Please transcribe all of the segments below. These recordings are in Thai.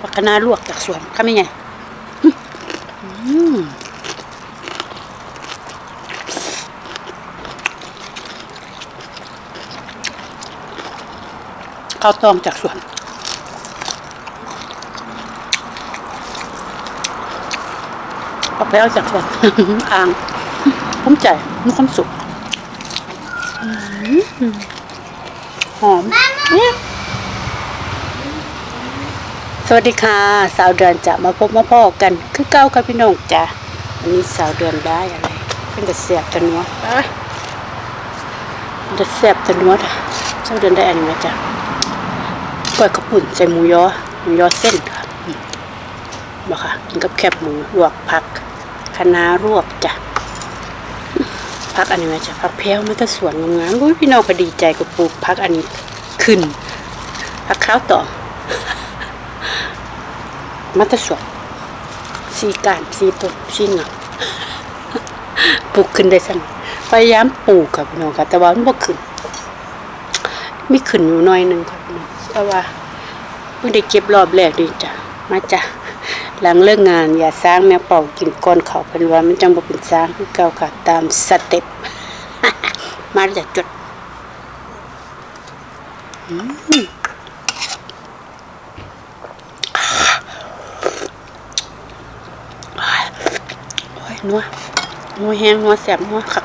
ผักคะน้าลวกจากสวนก็ไม่ไงข้าวตองจากสวนเอาไปเอาจากสวนอ่างภูมิใจมีความสุขหอมเนี่ย สวัสดีค่ะ สาวเดือนจะมาพบมาพ่อกัน คือเก้ากับพี่น้องจ้ะวันนี้สาวเดือนได้อะไรเป็นแต่เสียบแตะนัวอะเป็นแต่เสียบแตะนัวจ้ะสาวเดือนได้อันนี้มาจ้ะก้อยกระปุ่นใส่หมูยอหมูยอเส้นค่ะอืมบ่ค่ะกินกับแคบหมูลวกผักคะน้ารวกจ้ะพักอันนี้มาจากพักแพ้วมันก็สวนงามๆอุ้ยพี่น้องก็ดีใจกับปลูกพักอันนี้ขึ้นพักข้าวต่อ มันจะสวสีการสีต้นสีหนักปลูกขึ้นได้สั่นพยายามปลูกกับพี่น้องค่ะ แต่ว่ามันบ่ขึ้นมีขึ้นอยู่หน้อยหนึงค่ะพี่น้องแต่ว่าเพิ่งได้เก็บรอบแรกดีจ้ะมาจ้ะหลังเลิกงานอย่าสร้างแมวเป่ากินก้อนเขาเป็นว่ามันจังบ่เป็นสร้างเก่าค่ะ ตามสเต็ปมาจากจุด อืมโอ้ย นัวนัวแห้งนัวแสบนัวคัก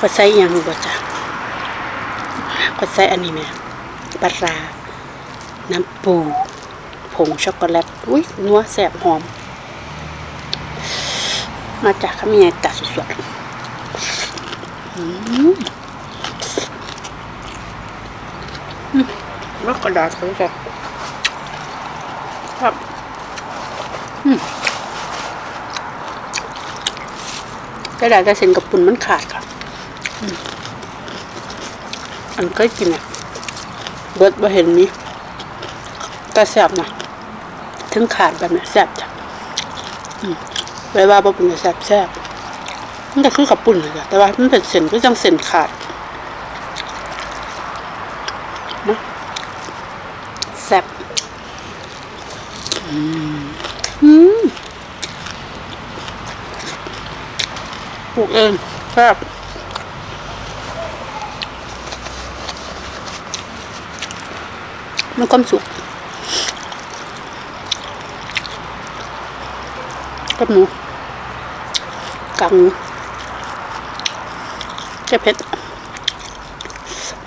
ก็ใส่อหยังบ่จ้ะก็ใส่อันนี้แม่ปลาราน้ำปูผงช็อกโกแลตอุ้ยนัวแสบหอม มาจากขมิ้นตัดสดๆอืมแล้วกระดาษเขาจะครับอืม กระดาษกระเซ็นกับปุ่นมันขาดค่ะอันเคยกินอะเบิดบ่เห็นมีแต่แซ่บนะถึงขาดแบบนี้แซ่บจ้ะไว้ว่าบ่เป็นแซ่บแซ่บมันก็คือขับปุ่นเลยจ้ะแต่ว่ามันเป็นเส้นก็จังเส้นขาดนะแซ่บอืมอืมป ลูกเองแซ่บมันความสุขกับหมูกากหมูจะเผ็ด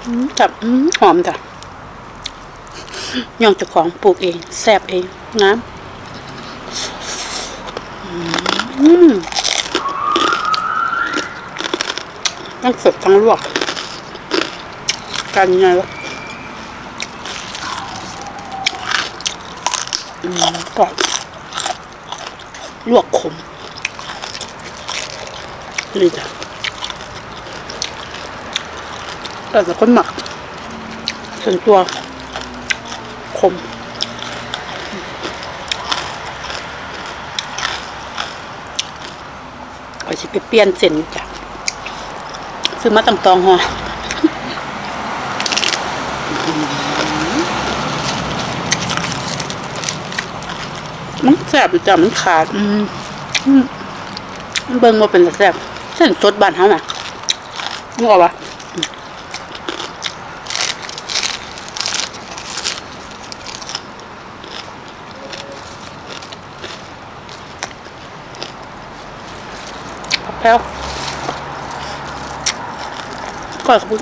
อืมจับหอมจ้ะย่องเจ้าของปลูกเองแซ่บเองน้ำอืม ทั้งสดทั้งลวก กันยังไงวะอืมก่อนลวกขมนี่จ้ะแต่จะคนหมัก ส่วนตัวขมก็จะไปเปลี่ยนเส้นจ้ะ ซื้อมาตำตองหัวมันแสบอยู่จ้ะมันขาด อืมมันเบิ่งว่าเป็นแสบเส้นสดบานเฮาน่ะนึกออกปะแพ้ว ก่อยขบุญ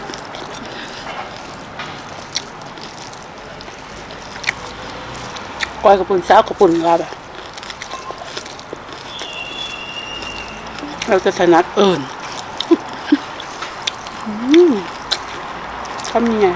ก้อยขบุญสาวขบุนว่าแบบเราจะถนัดเอิญทำยังไง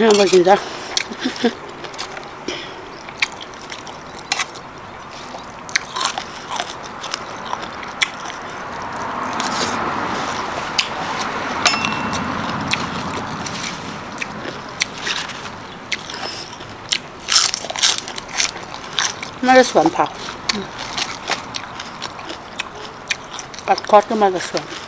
ห้บากินจ้ะไม่ได้สวนผักปัดคอสก็มาจากสวน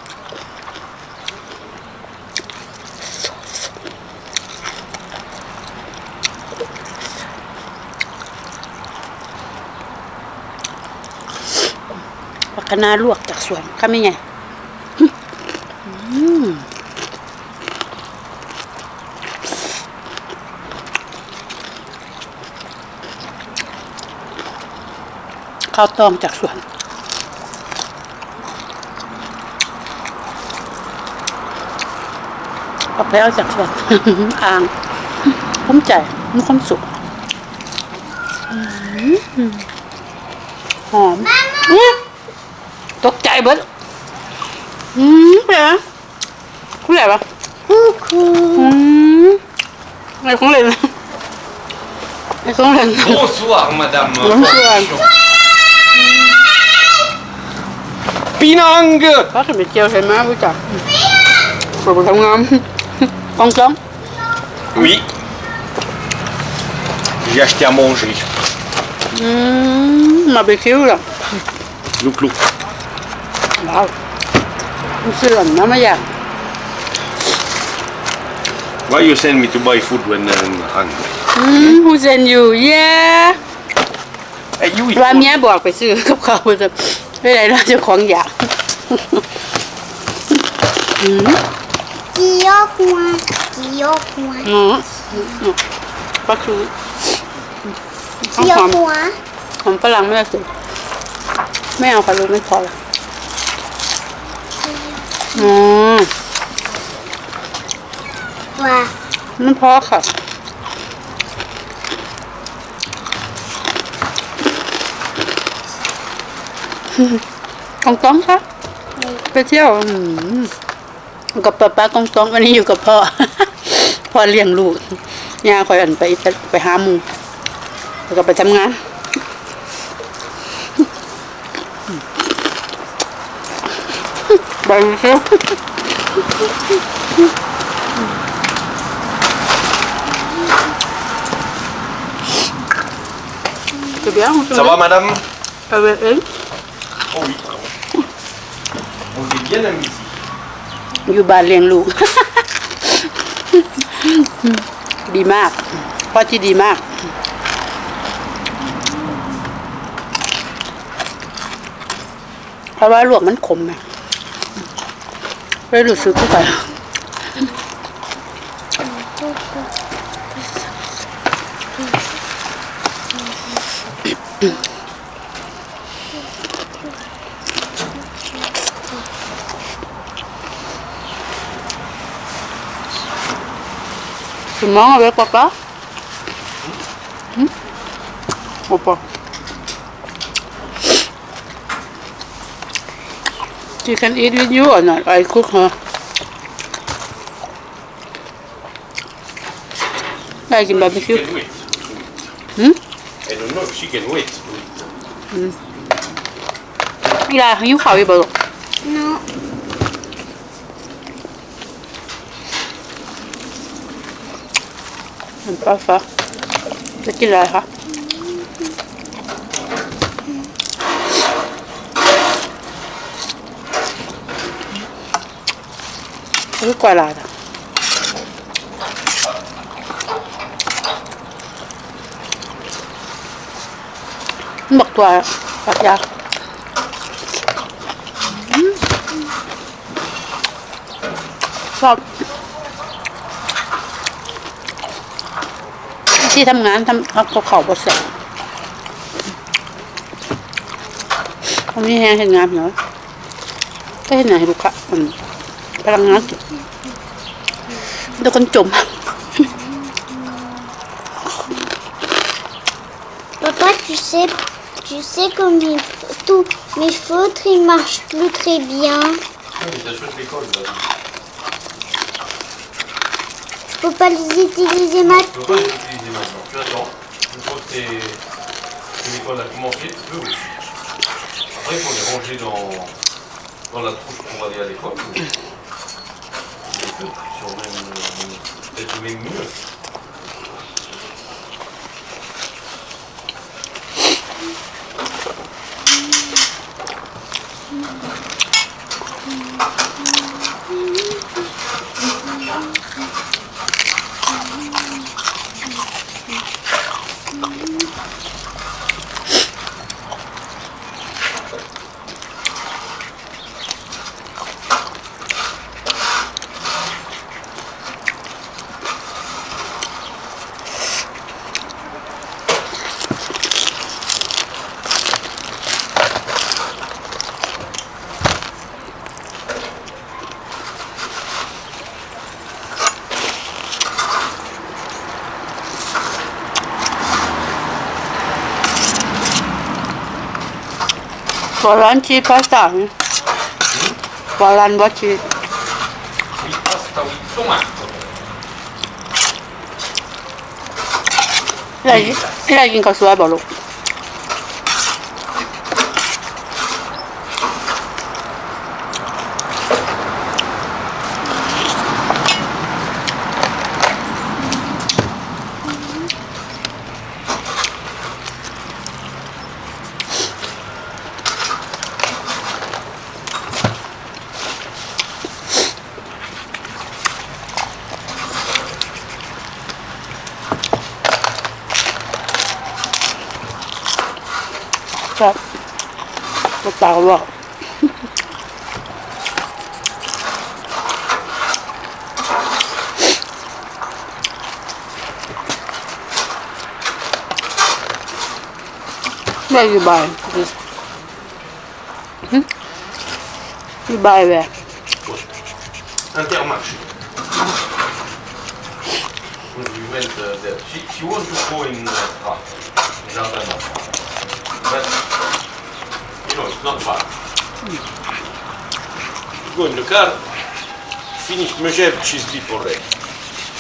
คะน้าลวกจากสวนก็ไม่ไงอืมข้าวตองจากสวนเอาไปเอาจากสวนอ่างภูมิใจมีความสุขอืมหอมอุ๊ยตกใจ เบิดอืมเป็นไงคุณใหญ่ปะ Coucou. อืมไอ้ของเล่นไอ้ของเล่น Bonsoir, madame. Bonsoir. Pinang ก็ถึงไปเจียวเห็นไหมรู้จักปวดทำงานกองจ้อง Oui. J'ai acheté à manger. อืมมาไปคิวหรอ Look, look. ว้าวมันเสื่อมนะไม่อยาก Why you send me to buy food when I'm hungry? อืมฮูเซนอยู่เย้ Hey, you eat ว่าเมียบอกไปซื้อกับเขาวจะไม่ได้เราเจะของอยาก Qui au coin Qui au coin อืมอืมก็คือห Qui อ au ม coin หอมฝรั่งไม่เอาสิไม่เอาค่ะลูกไม่พอละ อืม Ouais. ไม่พอค่ะกองต้องค่ะ ไปเที่ยวกับป้าป้ากองต้องอันนี้อยู่กับพ่อ พ่อเลี้ยงลูกย่าคอยอันไปไปหาหมูแล้วก็ไปทำงาน ไปเที่ยว C'est bien, on Ça va, madame Avec elle Oh oui. On est bien amis ici. อยู่บ้านเลี้ยงลูก ดีมากพ่อที่ดีมาก เพราะว่าลวกมันขมไง เลยรู้สึกที่ไป Tu manges avec papa Hmm? Papa. You can eat with you or not? I cook her. I can She barbecue. can wait. Hmm? I don't know if she can wait. ยายหิวข้าวอีกบ่ลูก Non. มันป้าฟ้าจะกินอะไรคะ รู้กว่าลาดอะบักตัวปักยาชอบที่ทำงานทำเขาเขาบดเสร็จเขามีแห้งเห็นงานเหรอก็เห็นไหนลูกค้ามันพลังงานเดี๋ Papa, tu sais, tu sais que mes, mes feutres, ils marchent plus très bien. Je peux pas les utiliser maintenant. Tu peux pas les utiliser maintenant. Tu attends. Une fois que, que l'école a commencé, tu peux aussi. Après, il faut les ranger dans, dans la trousse pour aller à l'école. 正面の壁面見ろ Volan ci pasta. Volan bo ci. Il pasta with tomato. ได้ได้กินข้าวสวยบ่ลูกครับ ก็ตาก็บอกได้กี่ใบหึกี่ใบแหวะ Intermarché. Moi, je vais lui mettre euh, des- Si, si you want to go in uh, ah, jardin d'enfants, but you know it's not far. You go in the car, finish measure cheese dip already.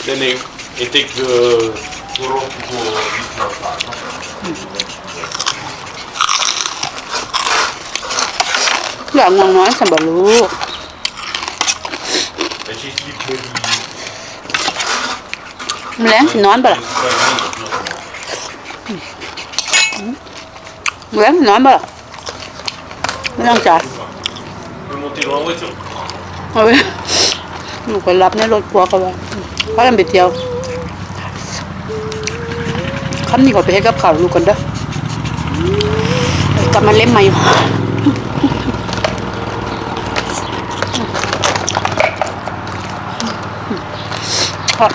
Then you, you take the, the road to go it's not far. No? อย่างงวงน้อยสันบ ต้องจ่ายเอาไว้หนูก็รับในรถพัวเขาว่าพากันไปเที่ยวคำนี้ขอไปให้กับข่าวลูกกันเด้อกลับมาเล่มใหม่ครับ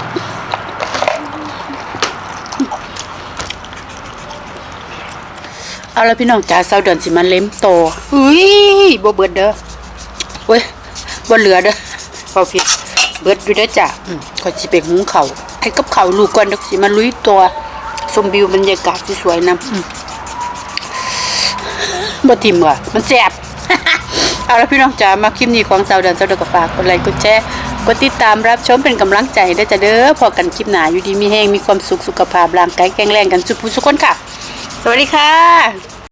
เอาล้วพี่น้องจ๋าเสาเดือนสิมันเล่มโตอุ้ยบ่เบิดเด้อเว้ยบ่เหลือเด้อพอผิดเบิดอยู่เด้อจ้ะอืมก็สิไปหุงเขาให้กับเขาลูกก่อนเด้อสิมาลุยตัวชมวิวบรรยากาศที่สวยนำอืมบ่ทิมว่ะมันแซ่บเอาละพี่น้องจ๋ามาคลิปนี้ของสาวเดือนสาวเดือนก็ฝากกดไลค์กดแชร์กดติดตามรับชมเป็นกำลังใจได้จ้ะเด้อพอกันคลิปหนาอยู่ดีมีแห้งมีความสุขสุขภาพร่างกายแข็งแรงกันสุขผู้สุขคนค่ะ สวัสดีค่ะ